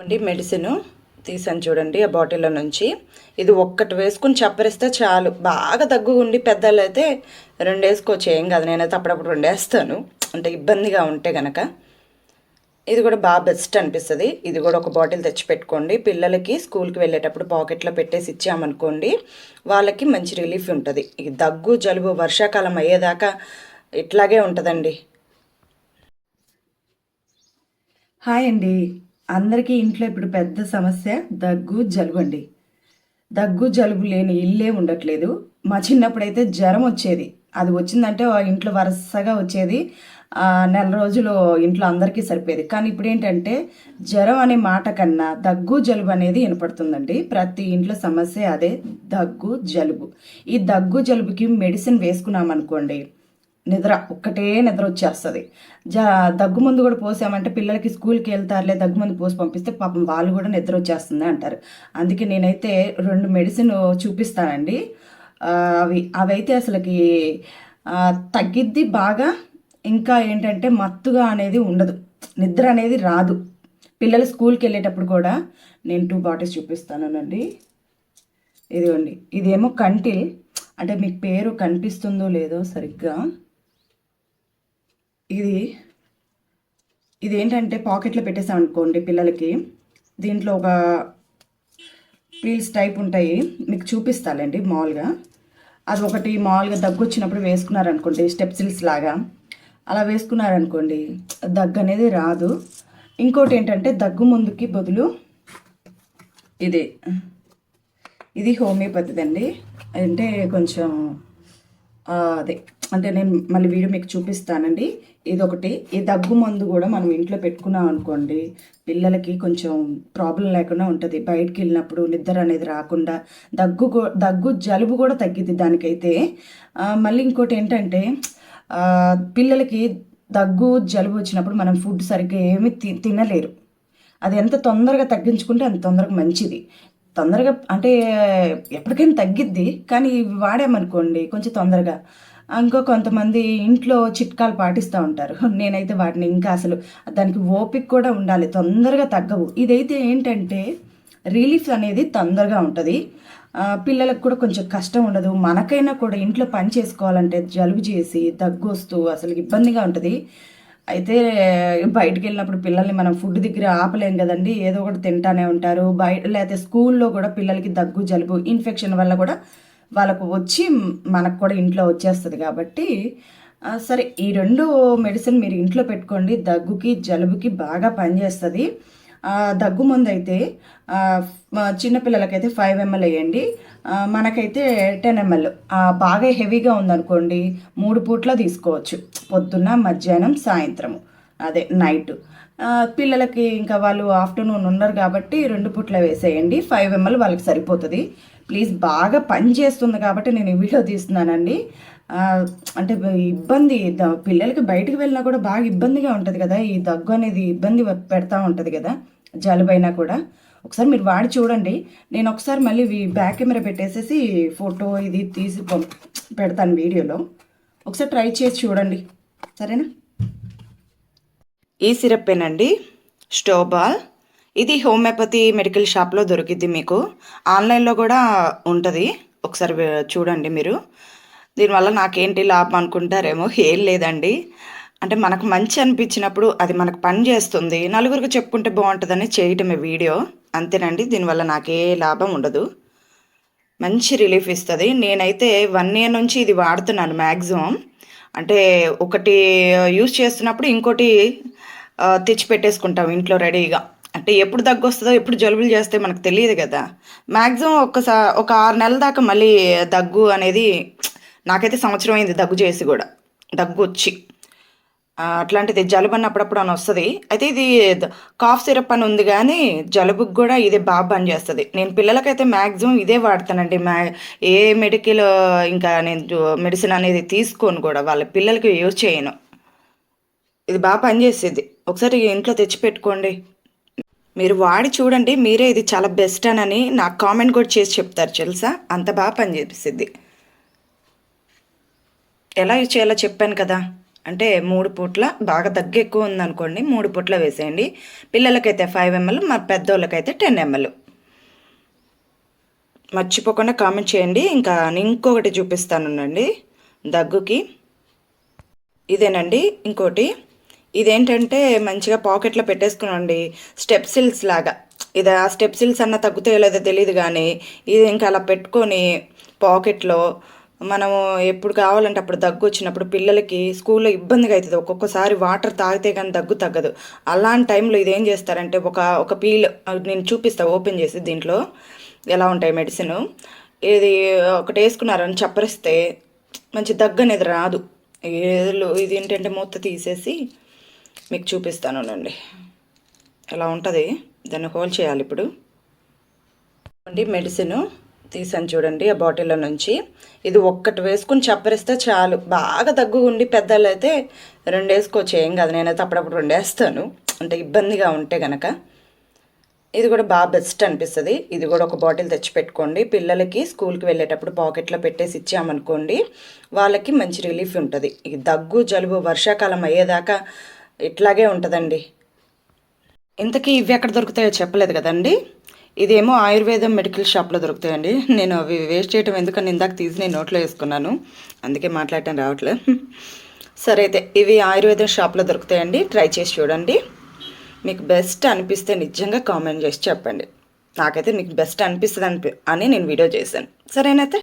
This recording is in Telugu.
అండి మెడిసిన్ తీసాను చూడండి ఆ బాటిల్లో నుంచి. ఇది ఒక్కటి వేసుకుని చప్పరిస్తే చాలు. బాగా దగ్గు ఉండి పెద్దలు అయితే రెండు వేసుకోవచ్చు ఏం కాదు. నేనైతే అప్పుడప్పుడు రెండు వేస్తాను అంటే ఇబ్బందిగా ఉంటే కనుక ఇది కూడా బాగా బెస్ట్ అనిపిస్తుంది. ఇది కూడా ఒక బాటిల్ తెచ్చి పెట్టుకోండి పిల్లలకి స్కూల్కి వెళ్ళేటప్పుడు పాకెట్లో పెట్టేసి ఇచ్చామనుకోండి వాళ్ళకి మంచి రిలీఫ్ ఉంటుంది. ఈ దగ్గు జలుబు వర్షాకాలం అయ్యేదాకా ఇట్లాగే ఉంటుందండి. హాయ్ అండి. అందరికీ ఇంట్లో ఇప్పుడు పెద్ద సమస్య దగ్గు జలుబు అండి దగ్గు జలుబు లేని ఇల్లే ఉండట్లేదు. మా చిన్నప్పుడైతే జ్వరం వచ్చేది. అది వచ్చిందంటే ఆ ఇంట్లో వరుసగా వచ్చేది. నెల రోజులు ఇంట్లో అందరికీ సరిపోయేది. కానీ ఇప్పుడు ఏంటంటే జ్వరం అనే మాట కన్నా దగ్గు జలుబు అనేది వినపడుతుందండి. ప్రతి ఇంట్లో సమస్య అదే దగ్గు జలుబు. ఈ దగ్గు జలుబుకి మెడిసిన్ వేసుకున్నామనుకోండి నిద్ర ఒక్కటే నిద్ర వచ్చేస్తుంది జా దగ్గు మందు కూడా పోసామంటే పిల్లలకి స్కూల్కి వెళ్తారులే దగ్గు మందు పోసి పంపిస్తే పాపం వాళ్ళు కూడా నిద్ర వచ్చేస్తుంది అంటారు. అందుకే నేనైతే రెండు మెడిసిన్ చూపిస్తానండి. అవి అవైతే అసలుకి తగ్గిద్ది బాగా ఇంకా ఏంటంటే మత్తుగా అనేది ఉండదు. నిద్ర అనేది రాదు. పిల్లలు స్కూల్కి వెళ్ళేటప్పుడు కూడా నేను టూ బాటిల్స్ చూపిస్తానండి ఇదిగోండి ఇదేమో కంటిల్ అంటే మీకు పేరు కనిపిస్తుందో లేదో సరిగ్గా ఇది ఇది ఏంటంటే పాకెట్లో పెట్టేసాం అనుకోండి పిల్లలకి. దీంట్లో ఒక పీల్స్ టైప్ ఉంటాయి. మీకు చూపిస్తాలండి మామూలుగా అది ఒకటి మామూలుగా దగ్గు వచ్చినప్పుడు వేసుకున్నారనుకోండి స్టెప్సిల్స్ లాగా. అలా వేసుకున్నారనుకోండి దగ్గు అనేది రాదు. ఇంకోటి ఏంటంటే దగ్గు ముందుకి బదులు ఇది. ఇది హోమియోపతిది అండి. అంటే కొంచెం అదే. అంటే నేను మళ్ళీ వీడియో మీకు చూపిస్తానండి. ఇదొకటి. ఈ దగ్గు మందు కూడా మనం ఇంట్లో పెట్టుకున్నాం అనుకోండి పిల్లలకి కొంచెం ప్రాబ్లం లేకుండా ఉంటుంది. బయటికి వెళ్ళినప్పుడు నిద్ర అనేది రాకుండా దగ్గు దగ్గు జలుబు కూడా తగ్గిద్ది దానికైతే. మళ్ళీ ఇంకోటి ఏంటంటే పిల్లలకి దగ్గు జలుబు వచ్చినప్పుడు మనం ఫుడ్ సరిగ్గా ఏమీ తి తినలేరు. అది ఎంత తొందరగా తగ్గించుకుంటే అంత తొందరగా మంచిది. తొందరగా అంటే ఎప్పటికైనా తగ్గిద్ది కానీ ఇవి వాడామనుకోండి కొంచెం తొందరగా ఇంకో కొంతమంది ఇంట్లో చిట్కాలు పాటిస్తూ ఉంటారు. నేనైతే వాటిని ఇంకా అసలు దానికి ఓపిక కూడా ఉండాలి తొందరగా తగ్గవు. ఇదైతే ఏంటంటే రిలీఫ్ అనేది తొందరగా ఉంటుంది. పిల్లలకు కూడా కొంచెం కష్టం ఉండదు. మనకైనా కూడా ఇంట్లో పని చేసుకోవాలంటే జలుబు చేసి దగ్గు వస్తూ అసలు ఇబ్బందిగా ఉంటుంది. అయితే బయటికి వెళ్ళినప్పుడు పిల్లల్ని మనం ఫుడ్ దగ్గర ఆపలేం కదండి. ఏదో ఒకటి తింటానే ఉంటారు. బయట లేకపోతే స్కూల్లో కూడా పిల్లలకి దగ్గు జలుబు ఇన్ఫెక్షన్ వల్ల కూడా వాళ్ళకు వచ్చి మనకు కూడా ఇంట్లో వచ్చేస్తుంది కాబట్టి సరే ఈ రెండు మెడిసిన్ మీరు ఇంట్లో పెట్టుకోండి. దగ్గుకి జలుబుకి బాగా పనిచేస్తుంది. దగ్గు మందు అయితే చిన్నపిల్లలకైతే ఫైవ్ ఎంఎల్ వేయండి. మనకైతే టెన్ ఎంఎల్ బాగా హెవీగా ఉందనుకోండి మూడు పూట్ల తీసుకోవచ్చు. పొద్దున్న మధ్యాహ్నం సాయంత్రము. అదే నైట్ పిల్లలకి ఇంకా వాళ్ళు ఆఫ్టర్నూన్ ఉన్నారు కాబట్టి రెండు పుట్ల వేసేయండి. ఫైవ్ ఎంఎల్ వాళ్ళకి సరిపోతుంది. ప్లీజ్ బాగా పని చేస్తుంది కాబట్టి నేను ఈ వీడియో తీస్తున్నానండి. అంటే ఇబ్బంది పిల్లలకి బయటకు వెళ్ళినా కూడా బాగా ఇబ్బందిగా ఉంటుంది కదా. ఈ దగ్గు అనేది ఇబ్బంది పెడతా ఉంటుంది కదా జలుబైనా కూడా. ఒకసారి మీరు వాడి చూడండి. నేను ఒకసారి మళ్ళీ బ్యాక్ కెమెరా పెట్టేసేసి ఫోటో ఇది తీసి పెడతాను వీడియోలో. ఒకసారి ట్రై చేసి చూడండి. సరేనా? ఈ సిరప్పేనండి. స్టోబాల్ ఇది హోమియోపతి మెడికల్ షాప్లో దొరికిద్ది మీకు. ఆన్లైన్లో కూడా ఉంటుంది. ఒకసారి చూడండి మీరు. దీనివల్ల నాకేంటి లాభం అనుకుంటారేమో ఏం లేదండి. అంటే మనకు మంచి అనిపించినప్పుడు అది మనకు పని చేస్తుంది. నలుగురికి చెప్పుకుంటే బాగుంటుందని చేయటమే వీడియో. అంతేనండి దీనివల్ల నాకే లాభం ఉండదు. మంచి రిలీఫ్ ఇస్తుంది. నేనైతే వన్ ఇయర్ నుంచి ఇది వాడుతున్నాను మ్యాక్సిమం అంటే ఒకటి యూస్ చేస్తున్నప్పుడు ఇంకోటి తెచ్చి పెట్టేసుకుంటాం ఇంట్లో రెడీగా. అంటే ఎప్పుడు దగ్గు వస్తుందో ఎప్పుడు జలుబులు చేస్తే మనకు తెలియదు కదా. మ్యాక్సిమం ఒక్కసారి ఒక ఆరు నెలల దాకా మళ్ళీ దగ్గు అనేది నాకైతే సంవత్సరం అయింది దగ్గు చేసి కూడా. దగ్గు వచ్చి అట్లాంటిది జలుబు అని అప్పుడప్పుడు అని వస్తుంది. అయితే ఇది కాఫ్ సిరప్ అని ఉంది కానీ జలుబుకి కూడా ఇదే బాగా పనిచేస్తుంది నేను పిల్లలకైతే మ్యాక్సిమం ఇదే వాడతానండి. మ్యా ఏ మెడికల్ ఇంకా నేను మెడిసిన్ అనేది తీసుకోను కూడా. వాళ్ళ పిల్లలకి యూజ్ చేయను. ఇది బాగా పనిచేసేది ఒకసారి ఇంట్లో తెచ్చి పెట్టుకోండి. మీరు వాడి చూడండి. మీరే ఇది చాలా బెస్ట్ అని నాకు కామెంట్ కూడా చేసి చెప్తారు తెలుసా? అంత బాగా పనిచేపిస్తుంది ఎలా యూజ్ చేయాలో చెప్పాను కదా. అంటే మూడు పూట్ల బాగా దగ్గు ఎక్కువ ఉందనుకోండి మూడు పూట్ల వేసేయండి. పిల్లలకైతే ఫైవ్ ఎంఎల్ మా పెద్దోళ్ళకైతే టెన్ ఎంఎల్ మర్చిపోకుండా కామెంట్ చేయండి. ఇంకా నేను ఇంకొకటి చూపిస్తానునండి. దగ్గుకి. ఇదేనండి. ఇంకోటి. ఇదేంటంటే మంచిగా పాకెట్లో పెట్టేసుకునండి స్టెప్సిల్స్ లాగా. ఇది ఆ స్టెప్సిల్స్ అన్న తగ్గుతాయో లేదో తెలియదు కానీ ఇది ఇంకా అలా పెట్టుకొని పాకెట్లో మనము ఎప్పుడు కావాలంటే అప్పుడు దగ్గు వచ్చినప్పుడు పిల్లలకి స్కూల్లో ఇబ్బందిగా అవుతుంది. ఒక్కొక్కసారి వాటర్ తాగితే కానీ దగ్గు తగ్గదు. అలాంటి టైంలో ఇది ఏం చేస్తారంటే ఒక ఒక పీల్ నేను చూపిస్తా ఓపెన్ చేసి దీంట్లో ఎలా ఉంటాయి మెడిసిన్. ఇది ఒకటి వేసుకున్నారని చప్పరిస్తే మంచి దగ్గు అనేది రాదు. ఏదో ఇది ఏంటంటే మూత తీసేసి మీకు చూపిస్తాను అండి ఎలా ఉంటుంది? దాన్ని హోల్ చేయాలి ఇప్పుడు. అండి మెడిసిన్. తీసాను చూడండి ఆ బాటిల్లో నుంచి. ఇది ఒక్కటి వేసుకుని చప్పరిస్తే చాలు. బాగా దగ్గు ఉండి పెద్దలు అయితే రెండు వేసుకోవచ్చు ఏం కాదు నేనైతే అప్పుడప్పుడు రెండు వేస్తాను అంటే ఇబ్బందిగా ఉంటే కనుక ఇది కూడా బాగా బెస్ట్ అనిపిస్తుంది. ఇది కూడా ఒక బాటిల్ తెచ్చిపెట్టుకోండి. పిల్లలకి స్కూల్కి వెళ్ళేటప్పుడు పాకెట్లో పెట్టేసి ఇచ్చామనుకోండి వాళ్ళకి మంచి రిలీఫ్ ఉంటుంది. ఈ దగ్గు జలుబు వర్షాకాలం అయ్యేదాకా ఇట్లాగే ఉంటుందండి. ఇంతకీ ఇవి ఎక్కడ దొరుకుతాయో చెప్పలేదు కదండి? ఇదేమో ఆయుర్వేదం మెడికల్ షాప్లో దొరుకుతాయండి. నేను అవి వేస్ట్ చేయటం ఎందుకని ఇందాక తీసి నేను నోట్లో వేసుకున్నాను. అందుకే మాట్లాడటం రావట్లేదు సరే అయితే ఇవి ఆయుర్వేదం షాప్లో దొరుకుతాయండి. ట్రై చేసి చూడండి. మీకు బెస్ట్ అనిపిస్తే నిజంగా కామెంట్ చేసి చెప్పండి. నాకైతే మీకు బెస్ట్ అనిపిస్తుంది అనిపి అని నేను వీడియో చేశాను. సరేనైతే?